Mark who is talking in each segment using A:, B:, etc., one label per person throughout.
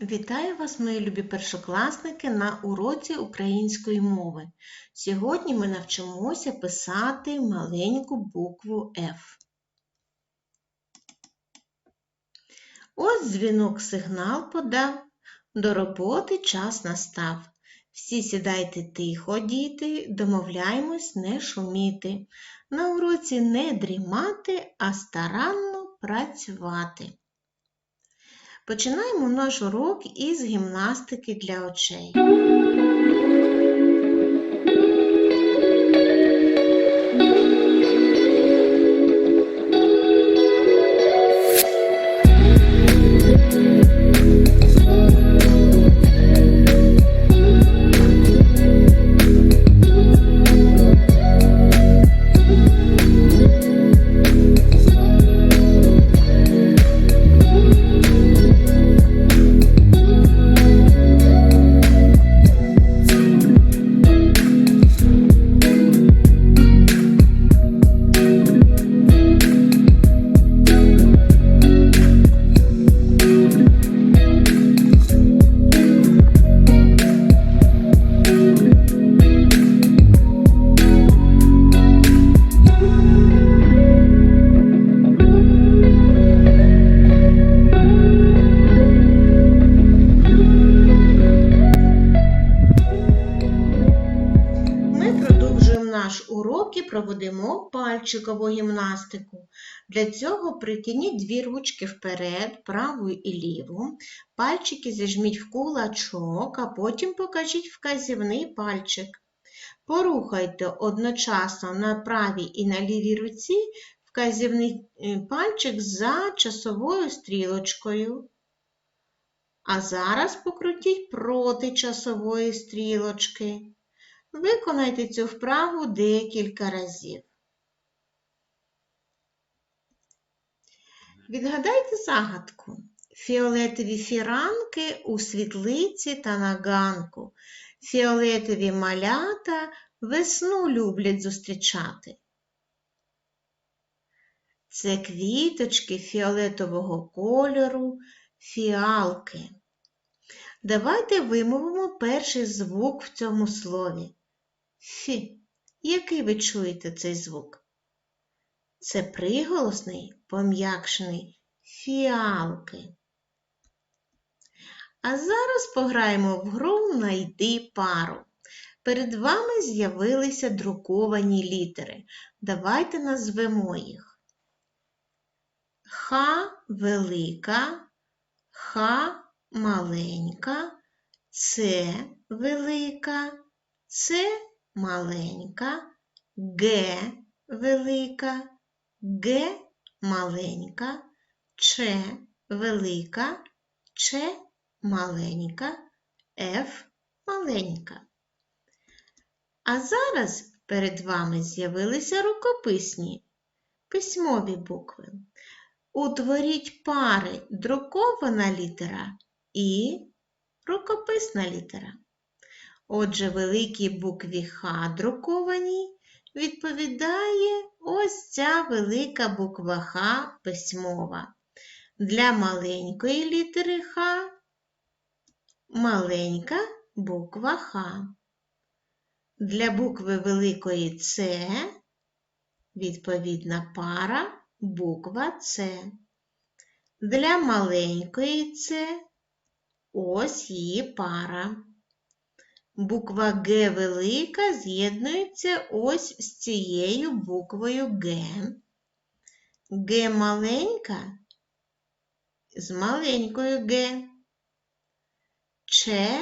A: Вітаю вас, мої любі першокласники, на уроці української мови. Сьогодні ми навчимося писати маленьку букву F. Ось дзвінок сигнал подав, до роботи час настав. Всі сідайте тихо, діти, домовляємось не шуміти. На уроці не дрімати, а старанно працювати. Починаємо наш урок із гімнастики для очей. Наш проводимо пальчикову гімнастику. Для цього притягніть дві ручки вперед, праву і ліву. Пальчики зажміть в кулачок, а потім покажіть вказівний пальчик. Порухайте одночасно на правій і на лівій руці вказівний е, пальчик за часовою стрілочкою. А зараз покрутіть проти часової стрілочки. Виконайте цю вправу декілька разів. Відгадайте загадку. Фіолетові фіранки у світлиці та на ганку. Фіолетові малята весну люблять зустрічати. Це квіточки фіолетового кольору, фіалки. Давайте вимовимо перший звук в цьому слові. Фі. Який ви чуєте цей звук? Це приголосний, пом'якшений фіалки. А зараз пограємо в гру Найди пару. Перед вами з'явилися друковані літери. Давайте назвемо їх. Х велика, Х маленька, С велика, С маленька, Г велика, Г маленька, Ч велика, Ч маленька, Ф маленька. А зараз перед вами з'явилися рукописні письмові букви. Утворіть пари друкована літера і рукописна літера. Отже, великій букві Х друкованій відповідає ось ця велика буква Х письмова. Для маленької літери Х маленька буква Х. Для букви великої С відповідна пара буква С. Для маленької С ось її пара. Буква Г велика з'єднується ось з цією буквою Г. Г маленька з маленькою Г. Ч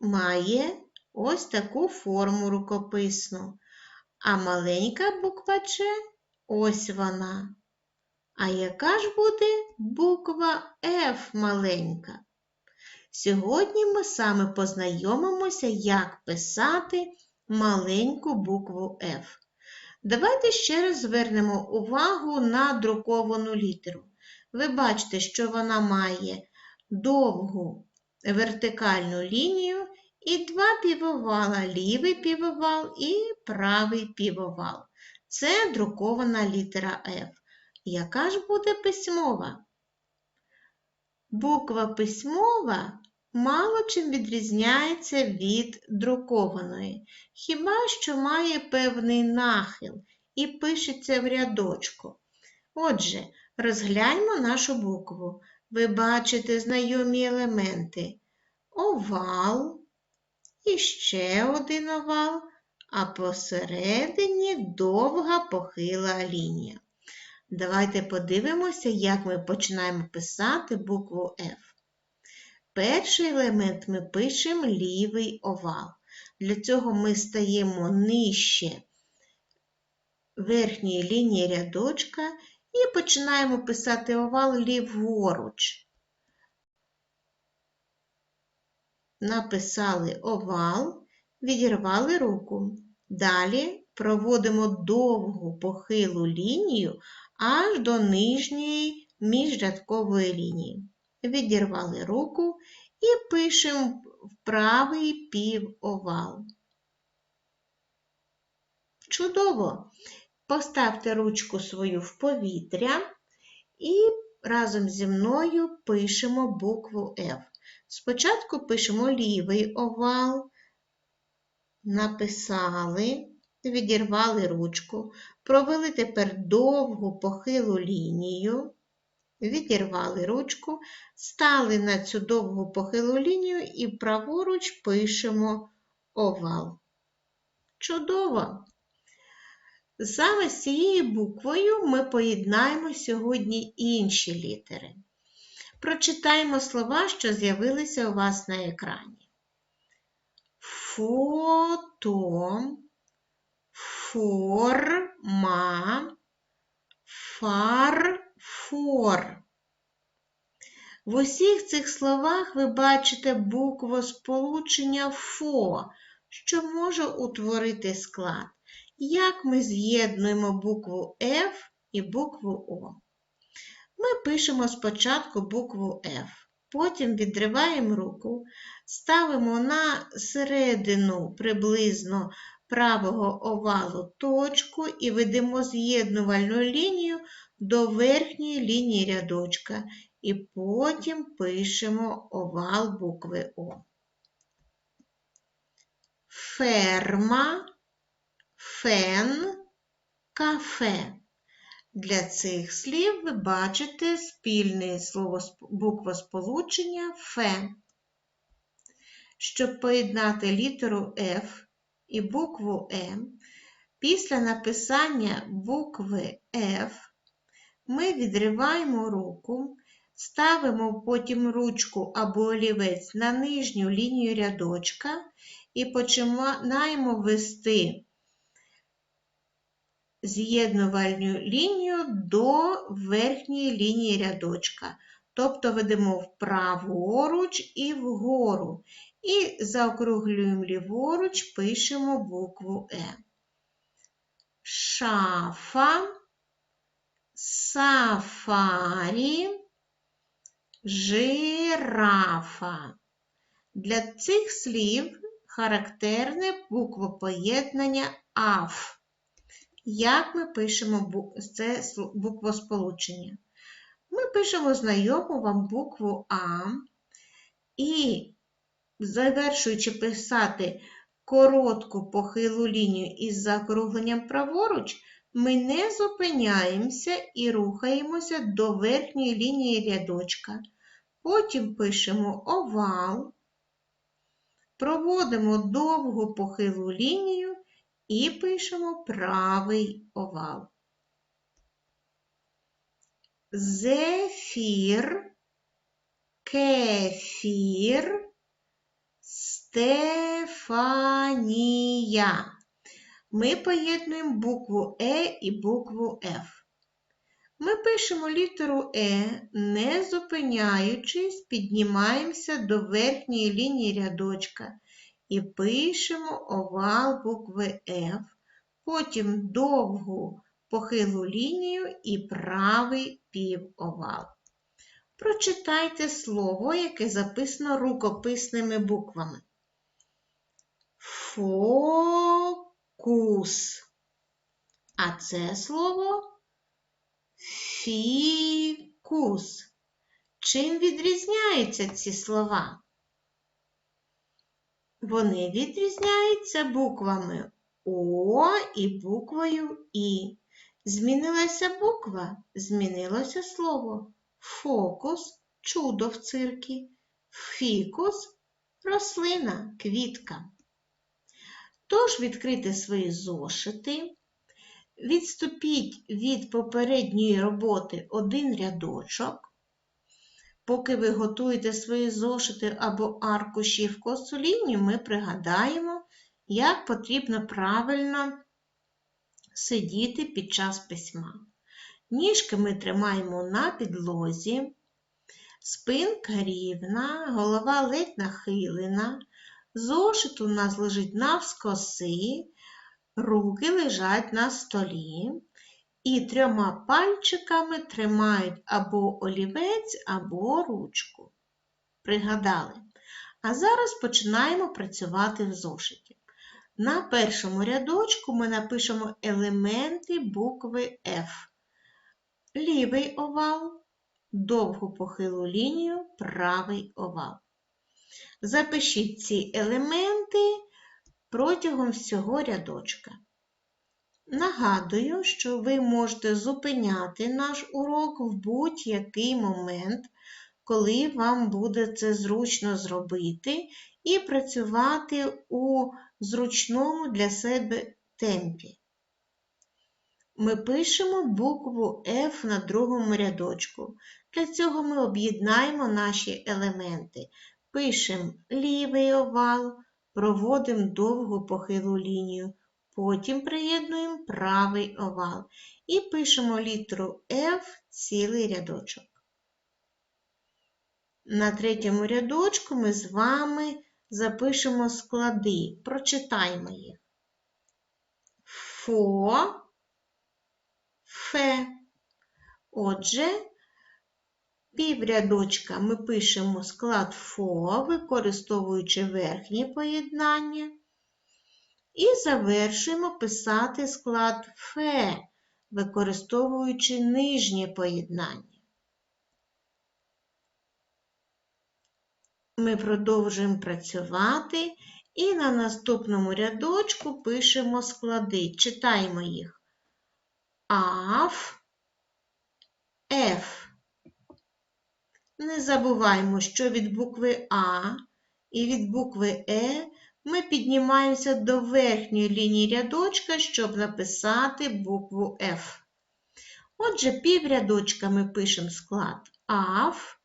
A: має ось таку форму рукописну, а маленька буква Ч ось вона. А яка ж буде буква F маленька? Сьогодні ми саме познайомимося, як писати маленьку букву F. Давайте ще раз звернемо увагу на друковану літеру. Ви бачите, що вона має довгу вертикальну лінію і два півовала лівий півовал і правий півовал. Це друкована літера F. Яка ж буде письмова? Буква письмова мало чим відрізняється від друкованої, хіба що має певний нахил і пишеться в рядочку. Отже, розгляньмо нашу букву. Ви бачите знайомі елементи овал і ще один овал, а посередині довга похила лінія. Давайте подивимося, як ми починаємо писати букву F. Перший елемент ми пишемо лівий овал. Для цього ми стаємо нижче верхньої лінії рядочка і починаємо писати овал ліворуч. Написали овал, відірвали руку. Далі проводимо довгу похилу лінію аж до нижньої міжрядкової лінії. Відірвали руку і пишемо в правий півовал. Чудово! Поставте ручку свою в повітря і разом зі мною пишемо букву F. Спочатку пишемо лівий овал, написали, відірвали ручку, провели тепер довгу похилу лінію, відірвали ручку, стали на цю довгу похилу лінію і праворуч пишемо овал. Чудово! Саме з цією буквою ми поєднаємо сьогодні інші літери. Прочитаємо слова, що з'явилися у вас на екрані. Фото, форма, фарфор. В усіх цих словах ви бачите букву сполучення ФО, що може утворити склад. Як ми з'єднуємо букву F і букву О? Ми пишемо спочатку букву F, потім відриваємо руку, ставимо на середину приблизно правого овалу точку і ведемо з'єднувальну лінію до верхньої лінії рядочка, і потім пишемо овал букви О. Ферма, фен, кафе. Для цих слів ви бачите спільне слово буквосполучення фе. Щоб поєднати літеру F і букву М, після написання букви F ми відриваємо руку, ставимо потім ручку або олівець на нижню лінію рядочка і починаємо вести з'єднувальну лінію до верхньої лінії рядочка. Тобто ведемо вправоруч і вгору. І заокруглюємо ліворуч, пишемо букву Е. Шафа, сафарі, жирафа. Для цих слів характерне буквопоєднання АФ. Як ми пишемо це буквосполучення? Ми пишемо знайому вам букву А і, завершуючи писати коротку похилу лінію із закругленням праворуч, ми не зупиняємося і рухаємося до верхньої лінії рядочка. Потім пишемо овал, проводимо довгу похилу лінію і пишемо правий овал. Зефір, кефір, Стефанія. Ми поєднуємо букву Е і букву Ф. Ми пишемо літеру Е, не зупиняючись, піднімаємося до верхньої лінії рядочка і пишемо овал букви F, потім довгу похилу лінію і правий півовал. Прочитайте слово, яке записано рукописними буквами. Фокус. А це слово фікус. Чим відрізняються ці слова? Вони відрізняються буквами О і буквою І. Змінилася буква, змінилося слово. Фокус чудо в циркі, фікус рослина, квітка. Тож відкрити свої зошити, відступіть від попередньої роботи один рядочок. Поки ви готуєте свої зошити або аркуші в косу ми пригадаємо, як потрібно правильно сидіти під час письма. Ніжки ми тримаємо на підлозі, спинка рівна, голова ледь нахилена, зошит у нас лежить навскоси, руки лежать на столі. І трьома пальчиками тримають або олівець, або ручку. Пригадали. А зараз починаємо працювати в зошиті. На першому рядочку ми напишемо елементи букви F. Лівий овал, довгу похилу лінію, правий овал. Запишіть ці елементи протягом всього рядочка. Нагадую, що ви можете зупиняти наш урок в будь-який момент, коли вам буде це зручно зробити, і працювати у зручному для себе темпі. Ми пишемо букву F на другому рядочку. Для цього ми об'єднаємо наші елементи. Пишемо лівий овал, проводимо довгу похилу лінію. Потім приєднуємо правий овал і пишемо літеру F цілий рядочок. На третьому рядочку ми з вами запишемо склади, прочитаємо їх. Фо, фе. Отже, піврядочка ми пишемо склад ФО, використовуючи верхнє поєднання. І завершуємо писати склад фе, використовуючи нижнє поєднання. Ми продовжуємо працювати і на наступному рядочку пишемо склади, читаємо їх. АФ, Ф. Не забуваємо, що від букви А і від букви Е ми піднімаємося до верхньої лінії рядочка, щоб написати букву F. Отже, піврядочка ми пишемо склад АФ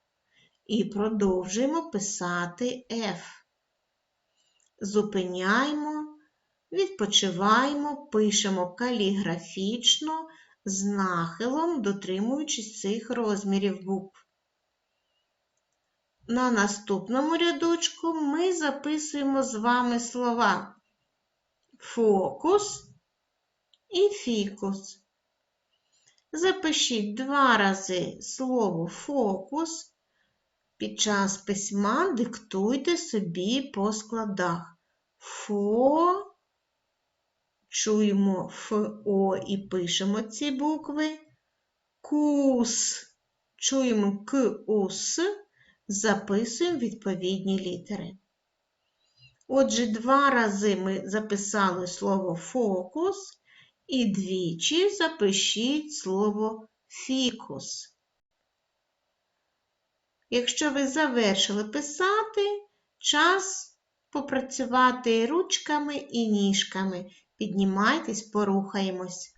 A: і продовжуємо писати F. Зупиняємо, відпочиваємо, пишемо каліграфічно з нахилом, дотримуючись цих розмірів букв. На наступному рядочку ми записуємо з вами слова фокус і фікус. Запишіть два рази слово фокус. Під час письма диктуйте собі по складах. Фо, чуємо ФО і пишемо ці букви. Кус, чуємо КУС записуємо відповідні літери. Отже, два рази ми записали слово фокус і двічі запишіть слово фікус. Якщо ви завершили писати, час попрацювати ручками і ніжками. Піднімайтесь, порухаємось.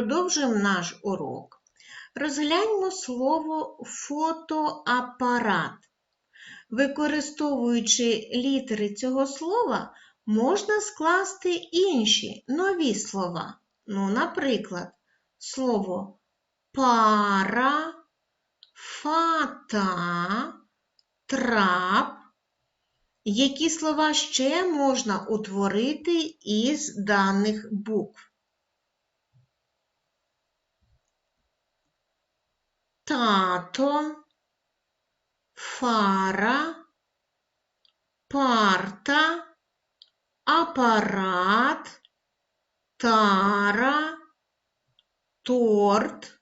A: Продовжуємо наш урок. Розгляньмо слово фотоапарат. Використовуючи літери цього слова, можна скласти інші нові слова. Ну, наприклад, слово пара, фата, трап. Які слова ще можна утворити із даних букв? Тато, фара, парта, апарат, тара, торт.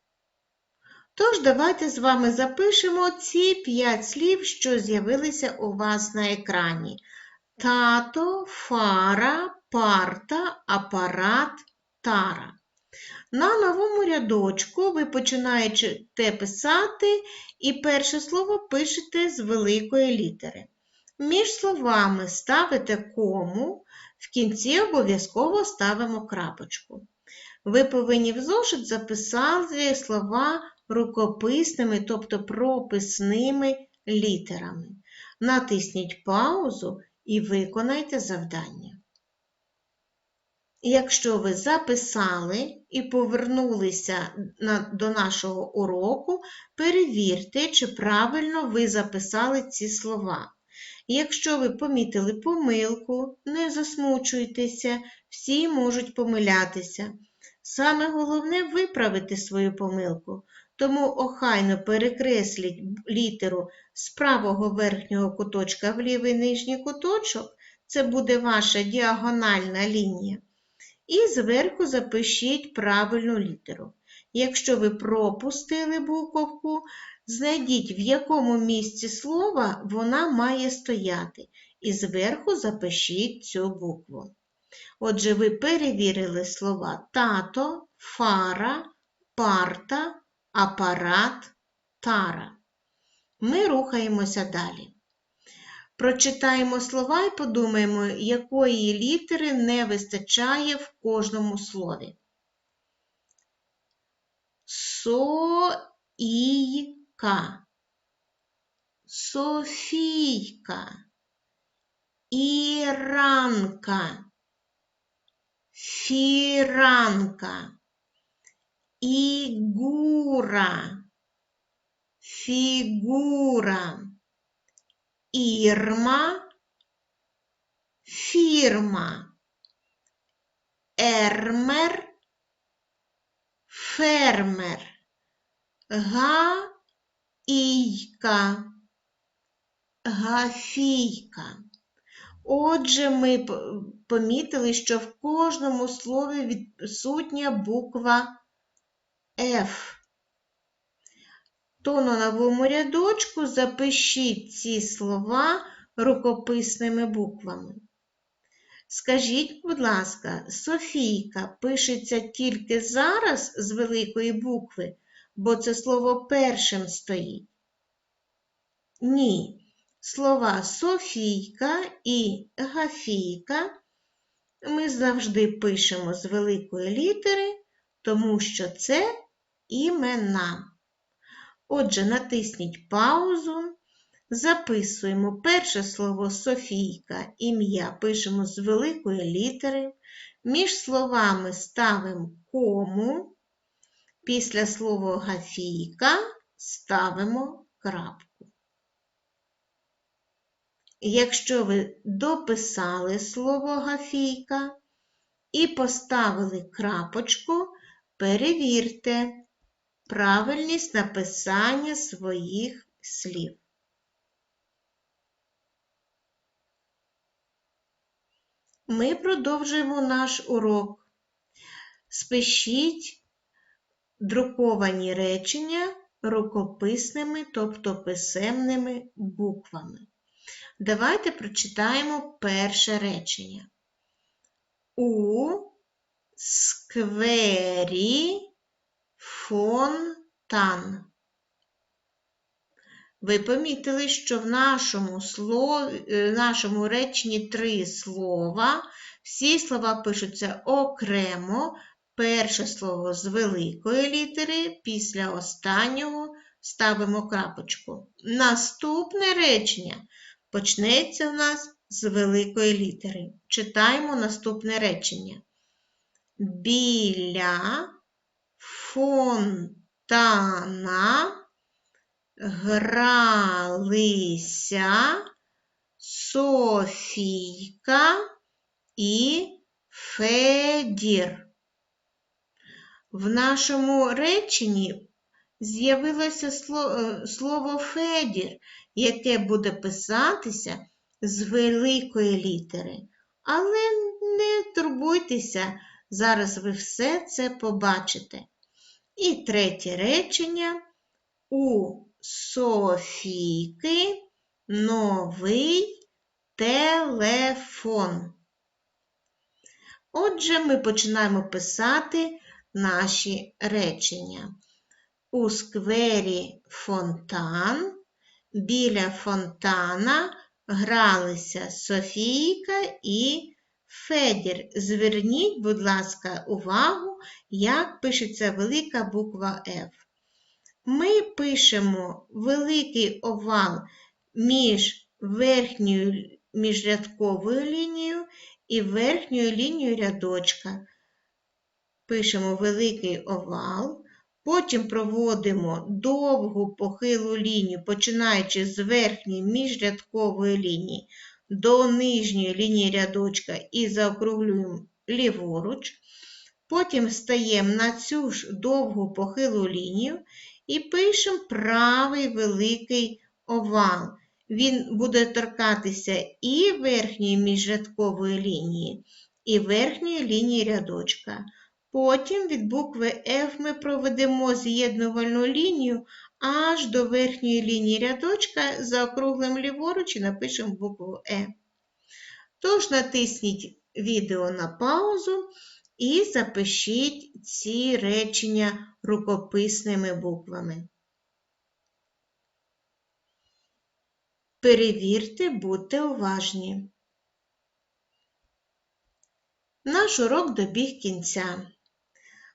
A: Тож, давайте з вами запишемо ці п'ять слів, що з'явилися у вас на екрані. Тато, фара, парта, апарат, тара. На новому рядочку ви починаєте писати і перше слово пишете з великої літери. Між словами ставите кому, в кінці обов'язково ставимо крапочку. Ви повинні в зошит записати слова рукописними, тобто прописними літерами. Натисніть паузу і виконайте завдання. Якщо ви записали і повернулися до нашого уроку, перевірте, чи правильно ви записали ці слова. Якщо ви помітили помилку, не засмучуйтеся, всі можуть помилятися. Саме головне виправити свою помилку, тому охайно перекресліть літеру з правого верхнього куточка в лівий нижній куточок, це буде ваша діагональна лінія. І зверху запишіть правильну літеру. Якщо ви пропустили буковку, знайдіть, в якому місці слова вона має стояти, і зверху запишіть цю букву. Отже, ви перевірили слова тато, фара, парта, апарат, тара. Ми рухаємося далі. Прочитаємо слова і подумаємо, якої літери не вистачає в кожному слові. Соїка, Софійка, Іранка, Фіранка, Ігура, Фігура. Ірма, фірма, ермер, фермер, гаїйка, гафійка. Отже, ми помітили, що в кожному слові відсутня буква F то на новому рядочку запишіть ці слова рукописними буквами. Скажіть, будь ласка, Софійка пишеться тільки зараз з великої букви, бо це слово першим стоїть? Ні. Слова Софійка і Гафійка ми завжди пишемо з великої літери, тому що це імена. Отже, натисніть паузу, записуємо перше слово Софійка, ім'я пишемо з великої літери. Між словами ставимо кому. Після слова Гафійка ставимо крапку. Якщо ви дописали слово Гафійка і поставили крапочку, перевірте, правильність написання своїх слів. Ми продовжуємо наш урок. Спишіть друковані речення рукописними, тобто писемними буквами. Давайте прочитаємо перше речення. У сквері фонтан. Ви помітили, що в нашому слові, е, нашому реченні три слова. Всі слова пишуться окремо, перше слово з великої літери, після останнього ставимо крапочку. Наступне речення почнеться в нас з великої літери. Читаємо наступне речення. Біля фонтана гралися Софійка і Федір. В нашому реченні з'явилося е, слово Федір, яке буде писатися з великої літери. Але не турбуйтеся, зараз ви все це побачите. І третє речення. У Софійки новий телефон. Отже, ми починаємо писати наші речення. У сквері фонтан, біля фонтана гралися Софійка і Федір. Зверніть, будь ласка, увагу, як пишеться велика буква F. Ми пишемо великий овал між верхньою міжрядковою лінією і верхньою лінією рядочка. Пишемо великий овал, потім проводимо довгу похилу лінію, починаючи з верхньої міжрядкової лінії до нижньої лінії рядочка і заокруглюємо ліворуч. Потім стаємо на цю ж довгу похилу лінію і пишемо правий великий овал. Він буде торкатися і верхньої міжрядкової лінії, і верхньої лінії рядочка. Потім від букви F ми проведемо з'єднувальну лінію аж до верхньої лінії рядочка, заокруглим ліворуч і напишемо букву Е. Тож натисніть відео на паузу і запишіть ці речення рукописними буквами. Перевірте, будьте уважні. Наш урок добіг кінця.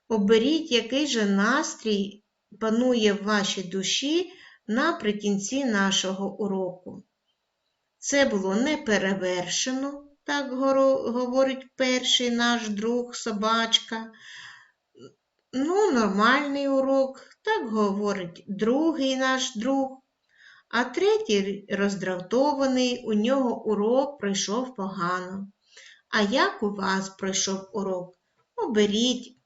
A: Оберіть, який же настрій панує в вашій душі наприкінці нашого уроку. Це було неперевершено, так говорить перший наш друг собачка. Ну, нормальний урок, так говорить другий наш друг. А третій роздратований, у нього урок пройшов погано. А як у вас пройшов урок? Оберіть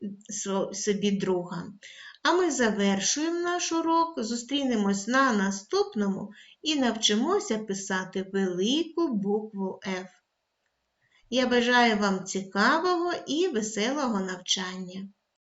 A: собі друга. А ми завершуємо наш урок, зустрінемось на наступному і навчимося писати велику букву F. Я бажаю вам цікавого і веселого навчання.